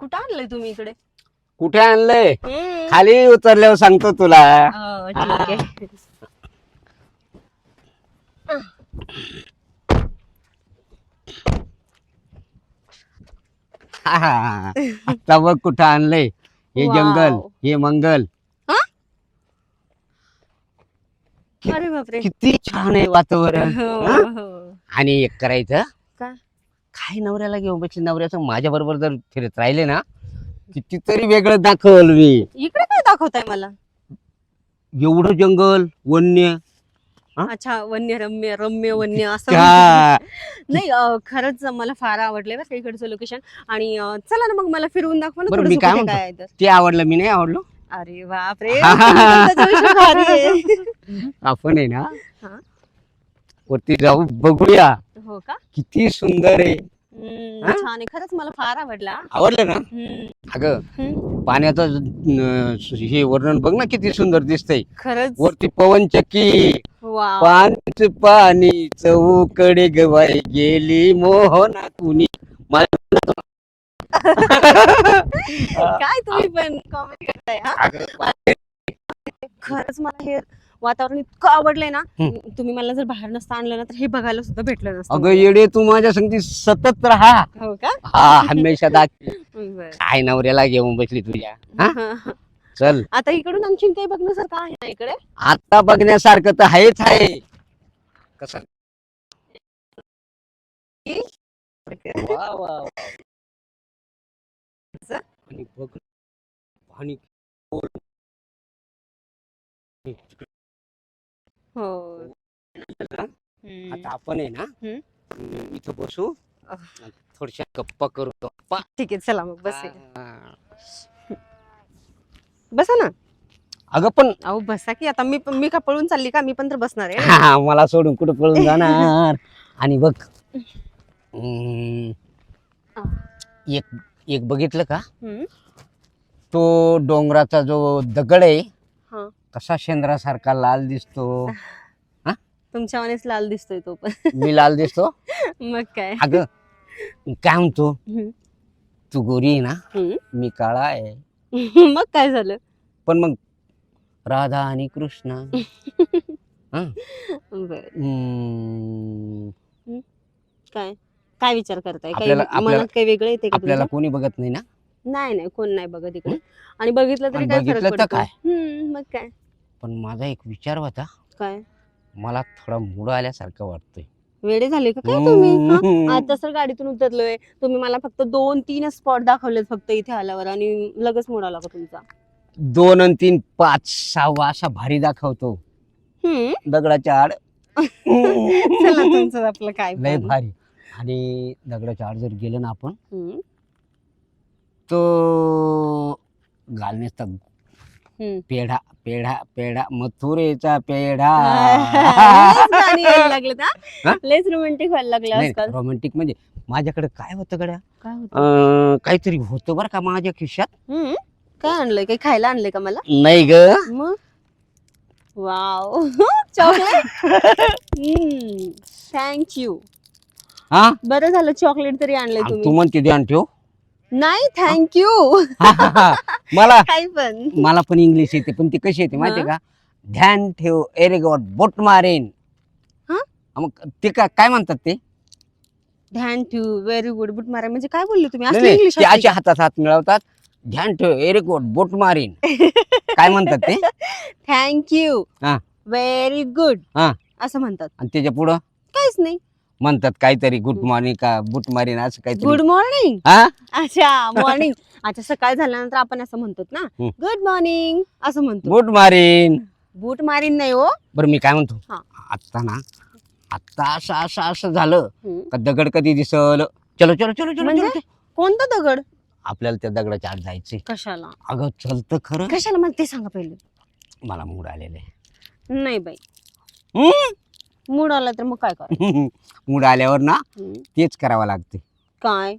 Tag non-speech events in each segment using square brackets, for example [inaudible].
कुठं आणलंय तुम्ही इकडे? कुठे आणलंय? हम्म. खाली उतरल्यावर सांगतो तुला. हो, ठीक आहे. आता बघ कुठं आणलंय. हे. जंगल हे मंगल. अरे बापरे. किती छान आहे वातावरण. हो, हा? हो. आणि एक करायचं. काय? नवऱ्याला घेऊन बसले नवऱ्याचं माझ्या बरोबर जर फिरत राहिले ना कितीतरी वेगळं दाखवल मी इकडे काय दाखवताय मला एवढं जंगल वन्य हा? अच्छा वन्य रम्य रम्य वन्य [laughs] असं नाही अं, खरंच मला फार आवडलंय बरं का इकडचं लोकेशन आणि अं, चला ना मग मला फिरवून दाखवा ना बरं, थोडंसं मी काय कुठे म्हणतो? काय आहे तर. ते आवडलं मी नाही आवडलो अरे बापरे त्याच्यापेक्षा भारी आहे. आपण आहे ना हा? वरती जाऊ बघूया हो का? किती सुंदर आहे. हम्म, हा? छान आहे. खरंच मला फार आवडला. आवडलं ना? हम्म, अगं. पाण्याचं अं, हे वर्णन बघ ना किती सुंदर दिसतंय. खरंच. वरती पवन चक्की पाच पाणी चौकडे गवाई गेली मोहना कुणी [laughs] काय तुम्ही पण कॉमेडी करताय हा? अगं, खरंच मला हे वातावरण इतकं आवडलंय ना. तुम्ही मला जर बाहेर नसतं आणलं ना तर हे बघायला सुद्धा भेटलं नसतं अगं येडे तू माझ्या संगती सतत राहा. हो का? हा हमेशा दाख [laughs] बरं. काय नवऱ्याला घेऊन बसली तुझ्या? हा? चल. आता इकडून आणखीन काही बघण्यासारखं आहे ना इकडे? आता बघण्यासारखं तर आहेच आहे. कसं? वा, वा, वा. असं? आणि बघ आणि हो आता. आपण आहे ना हम्म. इथं बसू अह. थोडशा गप्पा करू गप्पा ठीक आहे चला मग बस हा. बसा ना अगं पण अहो बसा की आता मी मी का पळून चालली का मी पण तर बसणार आहे हा, मला सोडून कुठं पळून जाणार आणि बघ हम्म, एक एक बघितलं का हम्म. तो डोंगराचा जो दगड आहे. कसा शेंद्रासारखा लाल दिसतो? तुमच्या मनेच लाल दिसतोय तो पण. मी लाल दिसतो? [laughs] मग काय? अगं काय म्हणतो. तू गोरी आहे ना. मी काळा आहे. [laughs] मग काय झालं? पण मग राधा आणि कृष्ण. [laughs] बर. हम्म, काय? काय विचार करताय? काही आपल्याला- आपल्याला- मनात काही वेगळं येते का आपल्याला तुमच्या? कोणी बघत नाही ना? नाही नाही. कोण नाही बघत इकडे. आणि बघितलं तरी आणि काय फरक बघितलं तर पडतो? काय? हम्म, मग काय? पण माझा एक विचार होता काय? मला थोडा मूड आल्यासारखं वाटतंय. वेडे झाले का काय तुम्ही? हा? आता सर गाडीतून उतरलोय. तुम्ही मला फक्त दोन तीन स्पॉट दाखवलेत फक्त इथे आल्यावर आणि लगेच मोड आला का तुमचा? दोन आणि तीन पाच सहावा असा भारी दाखवतो. हम्म. दगडाच्या आड. चला तुमचं आपलं काय लय पण. भारी. आणि दगडाच्या आड जर गेलं ना आपण हम्म, तो घालण्याचा हम्म. पेढा पेढा पेढा मथुरेचा पेढा. [laughs] लयच गाणी [laughs] यायला लागलेत हा? हा? लयच रोमॅन्टिक व्हायला लागलं आजकाल. रोमॅन्टिक म्हणजे माझ्याकडे काय होतं गड्या? काय होतं? अं, काहीतरी होतं बरं का माझ्या खिशात? हम्म, काय आणलंय? काही खायला आणलंय का मला? नाही ग. मग? वाव. [laughs] चॉकलेट? थँक्यू हा? बरं झालं चॉकलेट तरी आणलंय आणि तू तुम्ही म्हणते ध्यान ठेव. नाही थँक्यू मला [laughs] काही पण. मला पण इंग्लिश येते पण ती कशी येते माहितीये का? ध्यान ठेव एरे गॉड बोट मारेन. हा? मग ते का काय म्हणतात ते? ध्यान ठेव व्हेरी गुड बुट मारा म्हणजे काय बोलले तुम्ही? नाही, नाही, इंग्लिश ते अशा हातात हात मिळवतात. ध्यान ठेव एरे गॉड बोट मारेन. काय म्हणतात ते? [laughs] थँक्यू हा. व्हेरी गुड हा. असं म्हणतात. आणि त्याच्या पुढं? काहीच नाही. म्हणतात काहीतरी गुड मॉर्निंग का बुट मारीन असं गुड काहीतरी मॉर्निंग हा? अच्छा मॉर्निंग अच्छा सकाळ झाल्यानंतर आपण असं म्हणतो ना? हम्म. गुड मॉर्निंग असं म्हणतो बुट मारीन. बूट मारीन नाही हो. बरं मी काय म्हणतो? हा. आत्ता ना आत्ता असं असं असं झालं हम्म. का दगड कधी दिसल? चलो चलो चलो चलो म्हणजे? चलो. कोणता दगड? आपल्याला त्या दगडाच्या आत जायचंय. कशाला? अगं चलतं खरं. कशाला? मला ते सांगा पहिले. मला मूड आलेले नाही बाई. मूड आला तर मग काय कर [laughs] मूड आल्यावर ना तेच करावं लागते काय?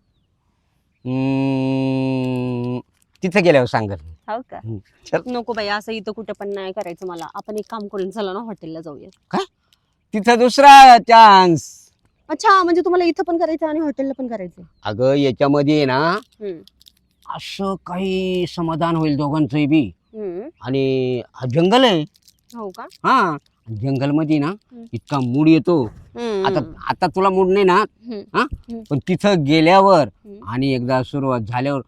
हम्म, तिथं गेल्यावर सांगल हो का? हम्म. चल. नको बाई असं इथं कुठं पण नाही करायचं मला. आपण एक काम करून चला ना हॉटेलला जाऊया. तिथं दुसरा चान्स अच्छा म्हणजे तुम्हाला इथं पण करायचं आणि हॉटेलला पण करायचं? अगं याच्यामध्ये ना हम्म. असं काही समाधान होईल दोघांचंही बी. हम्म. आणि हा जंगल आहे. हो का? हा जंगलमध्ये ना. इतका मूड येतो. आता आता तुला मूड नाही ना. हा. पण तिथं गेल्यावर. आणि एकदा सुरुवात झाल्यावर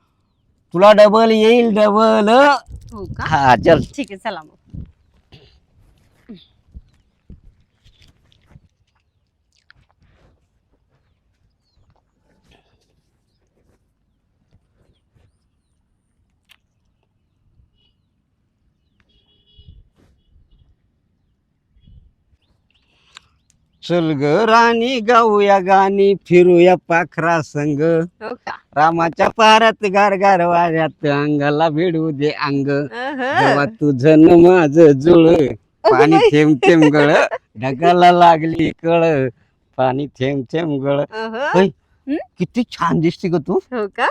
तुला डबल येईल डबल हो हा चल ठीक आहे चला मग चल ग राणी गाऊया गाणी फिरूया पाखरा संग हो का रामाच्या पारात गार गार वाऱ्यात अंगाला भिडू दे अंग. जेव्हा तुझं न माझं जुळ पाणी थेंब थेंब गळ ढगाला लागली कळ पाणी थेंब थेंब गळ अहं. होय. हं? किती छान दिसते ग तू हो का.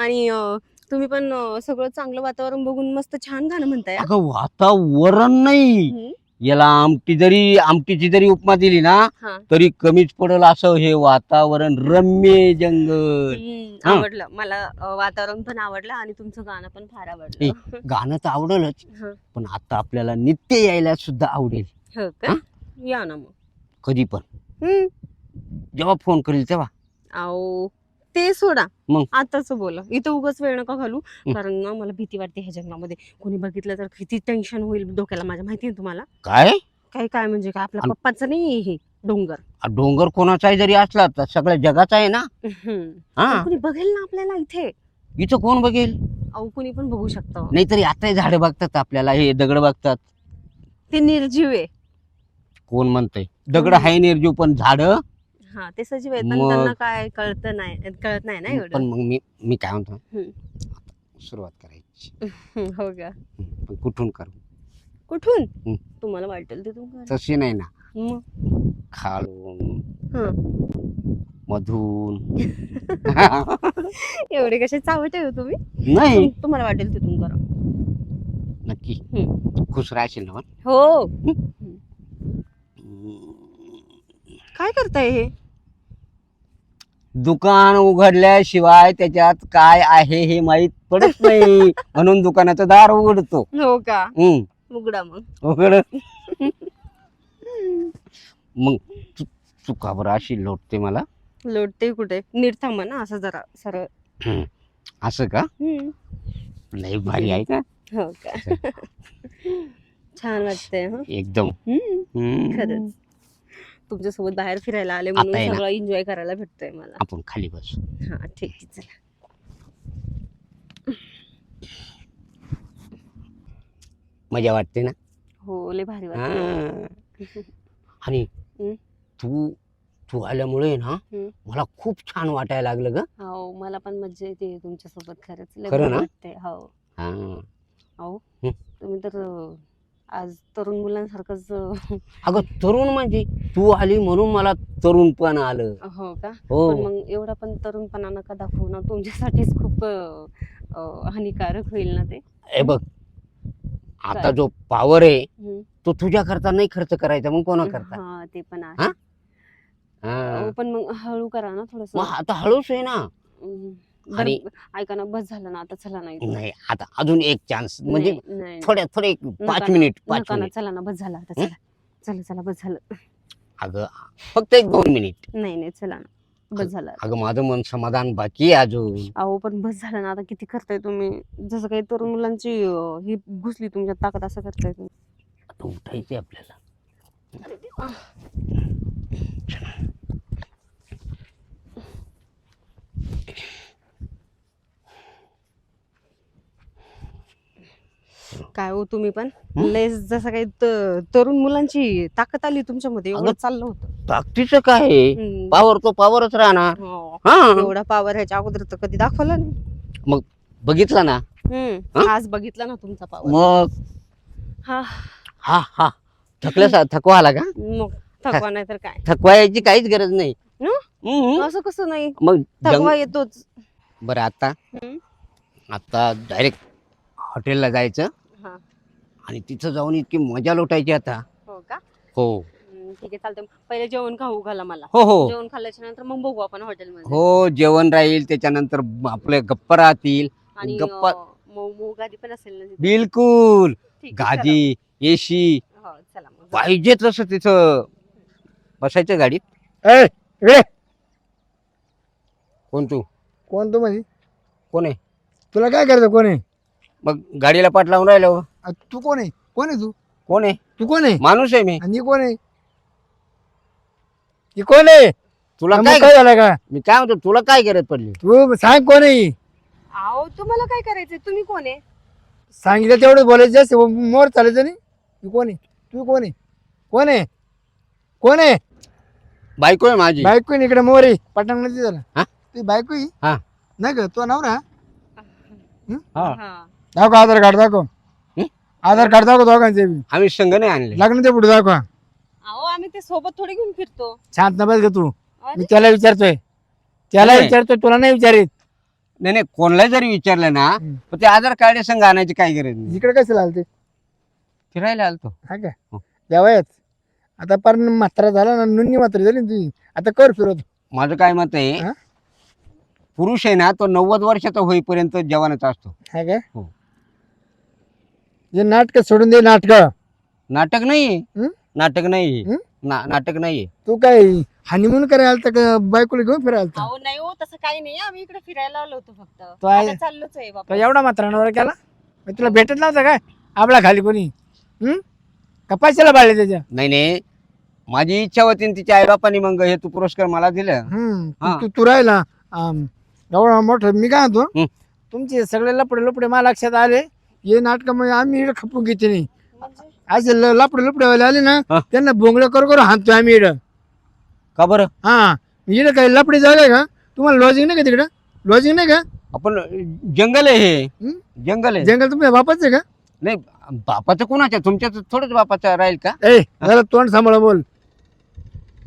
आणि अं, तुम्ही पण अं, सगळं चांगलं वातावरण बघून मस्त छान गाणं म्हणताय हा? अगं वातावरण नाही. याला आमटी जरी आमटीची जरी उपमा दिली ना हा. तरी कमीच पडेल असं हे वातावरण रम्य जंगल. हम्म, हा. आवडलं. मला अं, वातावरण पण आवडलं आणि तुमचं गाणं पण फार आवडलं. गाणं तर आवडेलच. हा. पण आता आपल्याला नित्य यायला सुद्धा आवडेल. हो का? या ना मग. कधी पण. हम्म. जेव्हा फोन करेल तेव्हा. अहो ते सोडा. मग? आताच बोला. इथं उगाच वेळ नका घालू. कारण ना मला भीती वाटते ह्या जंगलामध्ये कोणी बघितलं तर किती टेन्शन होईल डोक्याला माझ्या. माहिती आहे तुम्हाला? काय? काय काय म्हणजे काय? आपल्या पप्पाचं नाही हे डोंगर. आ, डोंगर कोणाचाही जरी असला तर सगळ्या जगाचा आहे ना. हा. कोणी बघेल ना आपल्याला इथे? इथं कोण बघेल? अहो कोणी पण बघू शकतं. नाहीतरी आता झाडे बघतात आपल्याला हे दगड बघतात. ते निर्जीव आहे. कोण म्हणतंय? दगड. आहे निर्जीव पण झाड हा ते सजीव आहेत पण मग- त्यांना काय कळत नाही कळत नाही ना पण एवढं? मग मी मी काय म्हणतो? हम्म. सुरुवात करायची. हम्म, हो का हम्म, पण कुठून करू? कुठून. तुम्हाला वाटेल तिथून करा. तशी नाही ना. मग? खालून. हं. मधून. [laughs] एवढे कसे चावट आहे हो तुम्ही? नाही. तुम- तुम्हाला वाटेल तिथून करा. नक्की. खुश राहशील ना? हो. हम्म. काय करताय हे? दुकान उघडल्याशिवाय त्याच्यात काय आहे हे माहीत पडत नाही. म्हणून दुकानाचं दार उघडतो. हो का? हम्म. उघडा मग. उघड. मग तू तू का बरं अशी लोटते मला. लोटते कुठे? नीट थांबा ना असं जरा सरळ. असं का? हम्म. लई भारी आहे का? हो का? छान वाटतंय हं? एकदम. हम्म. हम्म. खरंच. तुमच्यासोबत बाहेर फिरायला आले म्हणून आता आहे ना. सगळं एन्जॉय करायला भेटतंय मला आपण खाली बसू हा ठीक आहे चला मजा वाटते ना हो लय भारी वाटत हा. आणि हम्म. तू तू आल्यामुळे ना हम्म. मला खूप छान वाटायला लागलं ग हो मला पण मजा येते तुमच्यासोबत खरंच लय खरं भारी ना? वाटतंय हो हा. अहो हं. तुम्ही तर अं, आज तरुण मुलांसारखंच अगं तरुण म्हणजे तू आली म्हणून मला तरुणपण आलं. हो का? पण हो मग एवढा पण तरुणपणा नका दाखवू ना. तुमच्यासाठीच खूप अं, अं, हानिकारक होईल ना ते? हे बघ. आता काय? जो पावर आहे. तो तुझ्या करता नाही खर्च करायचा मग कोणा करता हा ते पण? आहे. हा. अहो, पण मग हळू करा ना थोडस. मग आता हळूच आहे ना. आणि- ऐका ना बस झालं ना आता चला. नाही आता अजून एक चान्स म्हणजे नाही, थोड्या थोडे एक पाच मिनिट पाच नका ना मिनिट चला ना बस झालं आता? चला. चला चला बस झालं. अगं फक्त एक दोन मिनिट नाही नाही चला ना बस झालं. अगं माझं मन समाधान बाकी आहे अजून. अहो पण बस झालं ना आता किती करताय तुम्ही? जसं काही तरुण मुलांची अं, ही घुसली तुमच्या ताकद असं करताय तुम्ही. आता उठायचे आपल्याला. काय हो तुम्ही पण? लय जसं काही त- तरुण मुलांची ताकद आली तुमच्यामध्ये एवढं अगं, चाललं होतं. ताकदीचं काय आहे? हं. पावर तो पावरच राहणार. हो. हा. एवढा पावर ह्याच्या अगोदर तर कधी दाखवला नाही. बघितला ना? आज बघितला ना तुमचा पावर मग? हा. हा हा. थकल्यासा थकवा आला का? मग थकवा नाही तर काय? थकवा यायची काहीच गरज नाही. हं? हम्म. असं कसं नाही? मग जंग- थकवा येतोच. बरं आता? आता डायरेक्ट हॉटेलला जायचं. हा. आणि तिथं जाऊन इतकी मजा लुटायची आता. हो का? हो. ठीक आहे चालतंय. पहिले जेवण खाऊ घाला मला. हो हो. जेवण खाल्ल्याच्या नंतर मग बघू आपण हॉटेलमध्ये. हो जेवण राहील त्याच्यानंतर आपले गप्पा राहतील. आणि गप्पा- अं, मऊ मऊ गादी पण असेल ना तिथे. बिलकुल. ठीक आहे, गादी एसी चला. हो, चला मग. पाहिजे तसं तिथं. बसायचं गाडीत? ए कोण तू? कोण तू म्हणजे कोण आहे? तुला काय करायचं कोण आहे? मग गाडीला पाठ लावून राहिलो आ, तू कोण आहे कोण आहे तू कोण आहे तू कोण आहे माणूस आहे मी आणि ही कोण आहे ही कोण आहे तुला मग काय काय झालं का मी काय म्हणतो तुला काय गरज पडली तू सांग कोण आहे ही? अहो तुम्हाला काय करायचंय तुम्ही कोण आहे सांगितलं तेवढं बोलायचं जास्त मोर चालायचं नाही ही कोण आहे तू कोण आहे कोण आहे कोण आहे बायको आहे माझी बायको आहे इकडे मोर आहे पटणमध्ये झाला हा? ती बायको आहे हा. नाही का तो नवरा हा हा. दाखव आधार कार्ड दाखव. हं? आधार कार्ड दाखव दोघांचे बी. आम्ही संघ नाही आणले. लग्न ते पुढे दाखवा. अहो आम्ही ते सोबत थोडी घेऊन फिरतो. शांत नबस का तू. अरे, मी त्याला विचारतोय. त्याला नाही. विचारतोय तुला नाही विचारित. नाही नाही कोणाला जरी विचारलं ना. तर ते आधार कार्ड संघ आणायची काय गरज नाही. इकडे कसं लागते फिरायला आलतो. हा का? हो. आता पर म्हातारा झाला ना नुन्नी म्हातारी झाली ना तुझी. आता कर फिरत. माझं काय मत आहे हा? पुरुष आहे ना तो नव्वद वर्षाचा होईपर्यंत जवानच असतो. हा काय हो. हे नाटक सोडून दे नाटक. नाटक नाही. हं? नाटक नाही. हं? ना नाटक नाही. तू काय हनीमून करायला आलता का बायकोला घेऊन फिरायला आलता? अहो नाही हो तसं काही नाही. आम्ही इकडे फिरायला आलो होतो फक्त. तो आहे- आता चाललोच आहे तो बाबा एवढा म्हातारांवर केला? मग तुला भेटत नव्हता काय? आपला खाली कोणी? हं? का पैशाला बाळले त्याच्या? नाही नाही. माझी इच्छा होती आणि तिच्या आईबापांनी मग हे तू पुरस्कार मला दिलं. हा. तू तू राहिला. आम, एवढा मोठं मी काय म्हणतो. तुमचे सगळे लपडे लपडे मला लक्षात आले. हे नाटकामध्ये आम्ही इकडे खपून घेते नाही म्हणजे? असे ल- लपडे लपडे वाले आले ना हा. त्यांना बोंगलं करू करू हाणतोय आम्ही इकडं. का बरं? हा. इकडे काय लपडी जागा आहे का? तुम्हाला लॉजिंग नाही का तिकडं? लॉजिंग नाही का? आपण जंगल आहे हे. हं? जंगल आहे. जंगल तुमच्या बापाचं आहे का? नाही बापाचं कोणाच्या? तुमच्या थोडंच बापाचं राहील का? ए जरा तोंड सांभाळ बोल.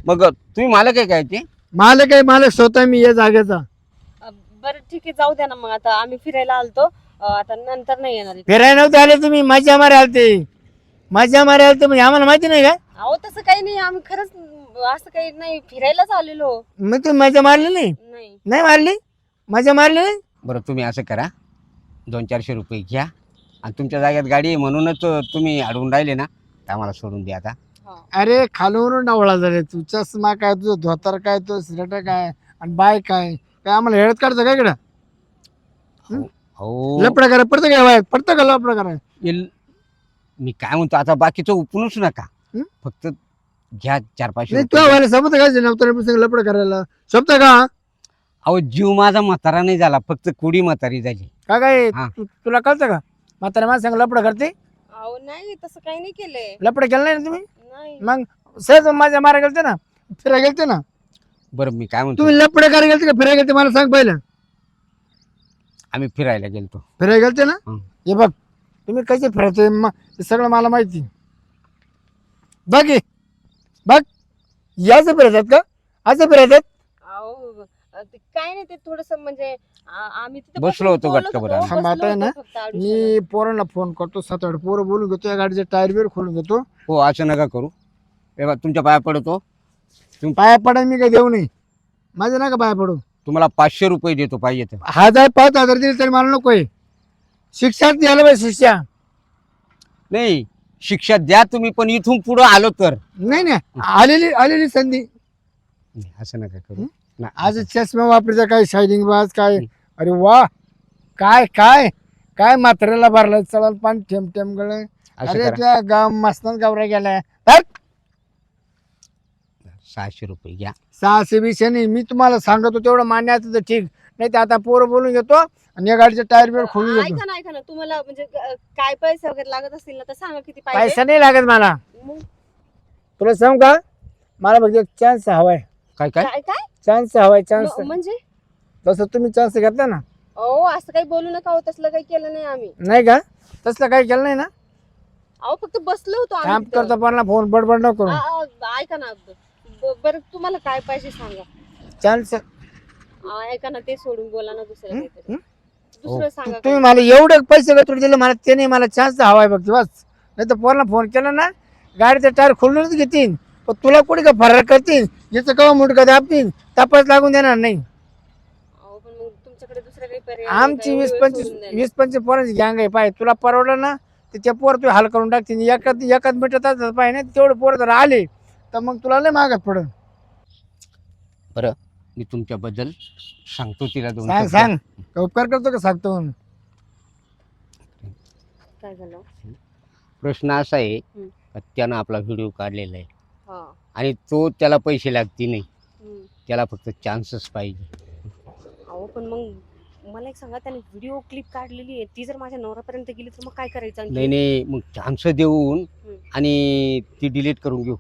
मग तुम्ही मला काय काय ते? मालक आहे मालक स्वतः मी या जागेचा. बरं ठीक आहे जाऊ द्या ना मग. आता आम्ही फिरायला आलतो. आता नंतर नाही येणार इथे. फिरायला नव्हते आले तुम्ही मजा मारे आलते. मजा मारे आलते म्हणजे आम्हाला माहिती नाही का? अहो तसं काही नाही आम्ही खरंच अ, असं काही नाही फिरायलाच आलेलो. मग तुम्ही मजा मारली नाही? नाही. नाही मारली? मजा मारली नाही? बरं तुम्ही असं करा. दोन चारशे रुपये घ्या. आणि तुमच्या जाग्यात गाडी आहे म्हणूनच तुम्ही अडवून राहिले ना तर आम्हाला सोडून द्या आता. हा. अरे खालून डावळा झाले. तू चष्मा काय तुझं धोतर काय तो सिलेट काय आणि बाय काय काय आम्हाला हेळत काढतं काय इकडं? हो. लपडा करा पडतं काय वाय पडतं का लपडा करा? इल- मी काय म्हणतो आता बाकीचं उपनूच नका. हं? फक्त घ्या चार पाचशे नाही रुपये. तुझ्या व्हायला समजत काय नव्हतं लपडा करायला? शोभतं का? अहो जीव माझा म्हातारा नाही झाला फक्त कुडी म्हातारी झाली. का काय हा. तू- तुला कळतं का? म्हातारा माझ्या सांग लपडा करते? अहो नाही तसं काही नाही केलंय. लपडा केलं नाही ना तुम्ही? नाही. मग सहज माझ्या मारा गेलते ना? फिरायला गेलते ना? बरं मी काय म्हणतो? तुम्ही लपडे करायला गेलते का? फिरायला गेलते मला सांग पहिलं. आम्ही फिरायला गेलतो. फिरायला गेलते ना? हं. हे बघ तुम्ही कसे फिरायचे म- हे सगळं मला माहिती. बघ हे. बघ याच फिरायच्यात का? असं फिरायच्यात अहो अ, ते काय नाही ते थोडस म्हणजे आ- आम्ही तिथे बसलो होतो गटकाभर आम्ही. थांब, आता आहे ना. मी पोरांना फोन करतो सात आठ पोरं बोलून घेतो या गाडीचे टायर बिर खोलून घेतो. हो असं नका करू. हे बघा, तुमच्या पाया पडतो. पाया पडा मी काही देऊ नाही माझं नका पाया पडू. तुम्हाला पाचशे रुपये देतो पाहिजे तर. हजार पाच हजार दिले तरी मला नकोय. शिक्षा द्यायला पाहिजे शिक्षा. नाही शिक्षा द्या तुम्ही पण इथून पुढं आलो तर. नाही नाही आलेली आलेली संधी. नाही, असं नका करू. हं? ना, आज चष्मा वापरायचा काय शायनिंग बाज काय? अरे वा काय काय? काय मात्रेला भरलाय चला पाणी ठेम ठेम गळ असं अरे करा. त्या गाव मस्तान गावरा गेलाय. सहाशे रुपये घ्या. सहाशे बीसशे नाही मी तुम्हाला सांगतो तेवढं मान्य असतं तर ठीक. नाही तर आता पोरं बोलून घेतो आणि या गाडीचे टायर बिर खोलून घेतो. ऐका ना ऐका ना. तुम्हाला म्हणजे अ, काय पैसे वगैरे लागत असतील ना तर सांगा किती पाहिजे. पैसा नाही लागत मला. मग? तुला सांग का? मला फक्त एक चान्स हवाय काय काय? काय काय? चान्स हवाय चान्स म- म्हणजे? तसं तुम्ही चान्स घेतला ना. अहो असं काही बोलू नका हो तसलं काही केलं नाही आम्ही. नाही का? तसलं काही केलं नाही ना? अहो फक्त बसलो होतो काम आम्ही तिथं. करता पण फोन बडबड नको आ- आ- ऐका ना ब- बरं तुम्हाला काय पाहिजे सांगा. चान्स आ, ऐका ना ते सोडून बोला ना दुसरं हं? काहीतरी? दुसरं सांगा. तुम्ही मला एवढे पैसे गतून दिले? मला ते नाही मला चान्स हवाय बघ बस. नाही तर पोराला फोन केला ना गाडीचं टायर खोलूनच घेतील. पण तुला कोणी का फरार करतील? याचं कवा मुटका दाबतील? तपास लागून देणार नाही. अहो पण मग तुमच्याकडे दुसरं काही पर्याय नाही आमची का? वीस एवढं पंचवीस सोडून द्यायला. वीस पंचवीस पोरांची गँग आहे पाय. तुला परवडलं ना त्याच्या पोर तू हाल करून टाकतील. एकात एकाच मिनिटात पाय. ना तेवढे पोरं जर आले तर मग तुला लय मागत पडल बरं मी तुमच्याबद्दल सांगतो तिला दोन सांग शब्द. सांग का उपकार करतो का सांगतो म्हणून काय झालं प्रश्न असा आहे. का त्यानं आपला व्हिडिओ काढलेला आहे हा आणि तो त्याला पैसे लागते नाही हम्म. त्याला फक्त चान्सच पाहिजे अहो पण मग मला एक सांगा त्याने व्हिडिओ क्लिप काढलेली आहे ती जर माझ्या नवऱ्यापर्यंत गेली तर मग काय करायचं आणखी? नाही नाही मग चान्स देऊन. आणि ती डिलीट करून घेऊ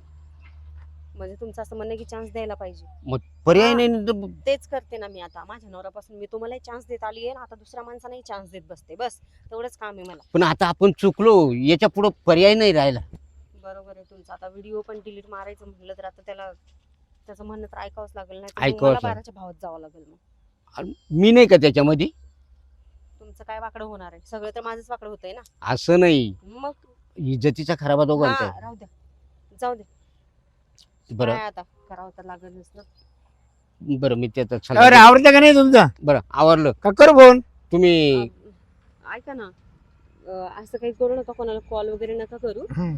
म्हणजे तुमचं असं म्हणणं की चान्स द्यायला पाहिजे. मग पर्याय. नाही ना तर तेच करते ना मी आता. माझ्या नवऱ्यापासून मी तुम्हाला चान्स देत आली आहे. आता दुसऱ्या माणसालाही चान्स देत बसते. बस तेवढंच काम आहे मला. पण आता आपण चुकलो याच्या पुढं पर्याय नाही राहिला. बरोबर आहे तुमचं. आता व्हिडिओ पण डिलीट मारायचं म्हटलं तर आता त्याला त्याचं म्हणणं तर ऐकावंच लागेल नाही ऐकावंच लागेल. बाराच्या भावात जावं लागेल मग. आणि मी नाही का त्याच्यामध्ये? तुमचं काय वाकडं होणार आहे? सगळं तर माझंच वाकडं होतंय ना. असं नाही. मग? इज्जतीचा खराबा दोघांचा हा, राहू द्या. जाऊ दे. बरं. काय आता करावं तर लागेलच ना. बरं मी त्याचा अरे आवडतं का नाही तुमचा? बरं आवरलं. का करू फोन? तुम्ही अं, ऐका ना. अं, असं काही करू नका कोणाला कॉल वगैरे नका करू. अं,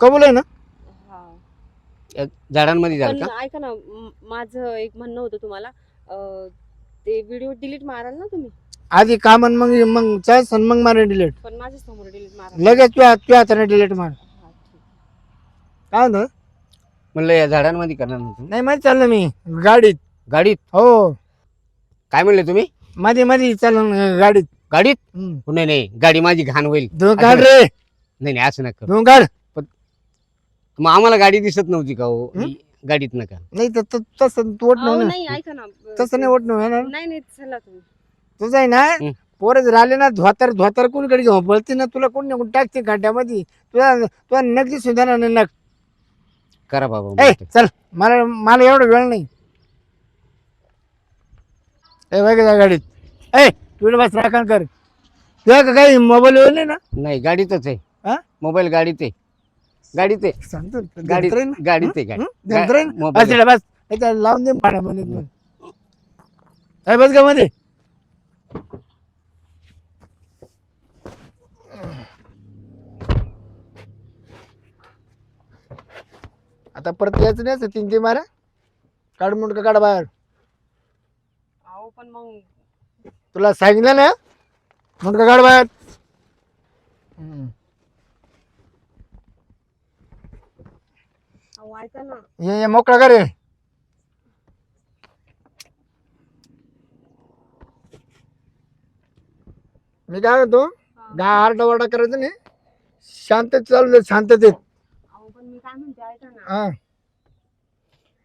कबूल आहे ना? हा. झाडांमध्ये जाल पण का? ऐका ना म- माझं एक म्हणणं होतं तुम्हाला. अं, ते व्हिडिओ डिलीट माराल ना तुम्ही? आधी काम आणि मग मग चान्स आणि मग मारे डिलीट पण माझ्यासमोर डिलीट माराल लगेच तुझ्या तुझ्या हाताने डिलीट मार. हा, ठीक. काय म्हणतो? म्हणलं या झाडांमध्ये करणार ना तुम्ही नाही माहिती चाललं मी. गाडीत. गाडीत? हो. काय म्हणले तुम्ही? मध्ये मध्ये चाललं गाडीत. गाडीत? हम्म. नाही नाही. गाडी माझी घाण होईल. काढ रे. नाही नाही असं नका. करू. दोन काढ मग आम्हाला गाडी दिसत नव्हती का हो? हं? गाडीत नका. नाही तर त- तसं तू अहो, नाही नाही ना ऐका ना. अं, तसं नाही ओट नाही. नाही नाही चला तुम्ही. तुझं आहे ना हं. पोरं जर आले ना धोतर धोतर कोणीकडे घेऊन? पळते ना तुला कोण निघून टाकते खड्ड्यामध्ये तुला तुला नक्की सुद्धा ना नक. करा बाबा ए मग ते. चल मला मला एवढा वेळ नाही. ए जा गाडीत. ए तुला बस राखण कर. तुला का काही मोबाईल वेळ नाही ना? नाही गाडीतच आहे. हा? मोबाईल गाडीत आहे. गाडीत आहे. सांगतो गाडीत धरतोय ना? गाडीत आहे गाडी. हं? ना? बस लावून दे पाण्यामध्ये बस का मध्ये. आता परत यायचं नाही असं तीन ते मारा. काढ मुंडका काढ बाहेर. अहो पण मग तुला सांगितलं ना? मुंडका काढ बाहेर. हम्म. अहो ऐका ना. ये ये मोकळा कर मी काय म्हणतो? गा आरडा वारडा करायचं नाही. शांत चालू दे शांततेत. काय म्हणते? ऐका ना. हा.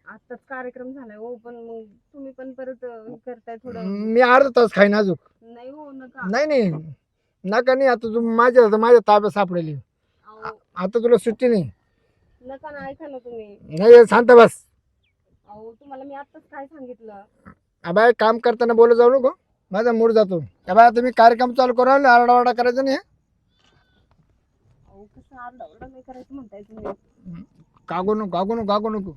आताच कार्यक्रम झालाय हो पण मग तुम्ही पण परत अं, करताय थोडं. मी अर्धा तास खाईन अजून. नाही हो नका. नाही नाही. नका नाही. आता तू माझ्या आता माझ्या ताब्यात सापडेली. अहो. आता तुला सुट्टी नाही. नका ना ऐका ना तुम्ही. नाही शांत बस. अहो तुम्हाला मी आताच काय सांगितलं? अबाय काम करताना बोलत जाऊ नको. माझा मूड जातो. अबाय तुम्ही कार्यक्रम चालू करू आरडावाडा करायचं नाही अहो कसं आरडाओरडा नाही करायचं म्हणताय तुम्ही? गागू नको गागू नको गागू नको.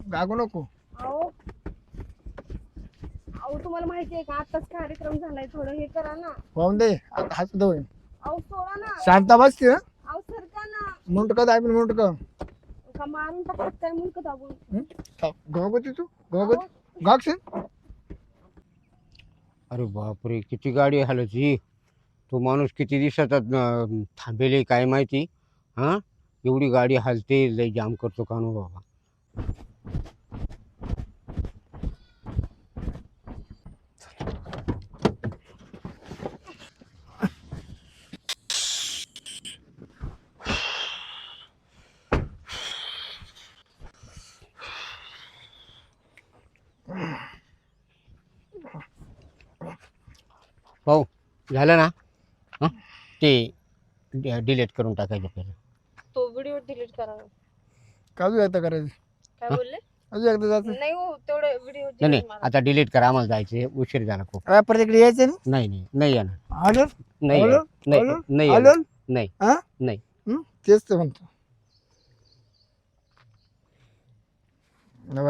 गागू नको. अहो. अहो तुम्हाला माहिती आहे का? आताच कार्यक्रम झालाय थोडं हे करा ना. पाहून दे आता हात अहो सोडा ना. शांत बस की अहो सरका ना. मुंडक दाबीन मुंडक. का मारून टाकत काय मुलक दाबून. गोगती तू? गोगती गागशील अरे बापरे किती गाडी हालायची तो माणूस किती दिवसात थांबेले काय माहिती हा? एवढी गाडी हालते लय जाम करतो कानू बाबा. भाऊ झालं ना? ते डिलीट करून टाकायचं पहिलं तो व्हिडिओ डिलीट करा काजू एकदा करायचं काय? बोलले अजून एकदा जायचं नाही हो तेवढे व्हिडिओ नाही डिलीट नाही आता डिलीट करा आम्हाला जायचं उशीर झाला खूप परत इकडे यायचं ना नाही नाही नाही येणार आलो नाही? येणार. नाही आलो? नाही येणार. नाही हा नाही हं? तेच तर म्हणतो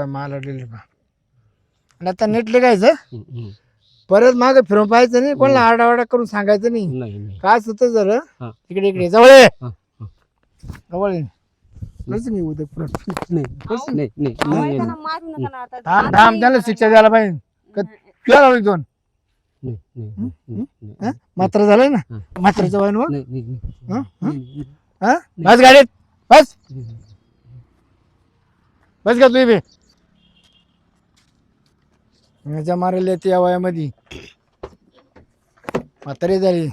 मला दिले बा आणि आता नीट लिहायचं हं, हं. परत मागे फिरून पाहायचं नाही कोणाला आडावाडा करून सांगायचं नाही नाही नाही काय होतं जर हा. इकडे इकडे जवळ ये. हा, हा. जवळ ये. कसं उद्या. नाही? नाही? नाही अहो, नाही ऐका नाही. ना, मारू नका ना आता. थांब थांब नाही त्याला. शिक्षा द्यायला पाहिजे. तुला लावली दोन. नाही, नाही? नाही, हं? नाही, मात्र झालंय ना? नाही, नाही, नाही. हं? हं? नाही, हा? बस गाडीत. बस. नाही. बस का तुम्ही बी. माझ्या मारायला येते या वयामध्ये. म्हातारी झाली.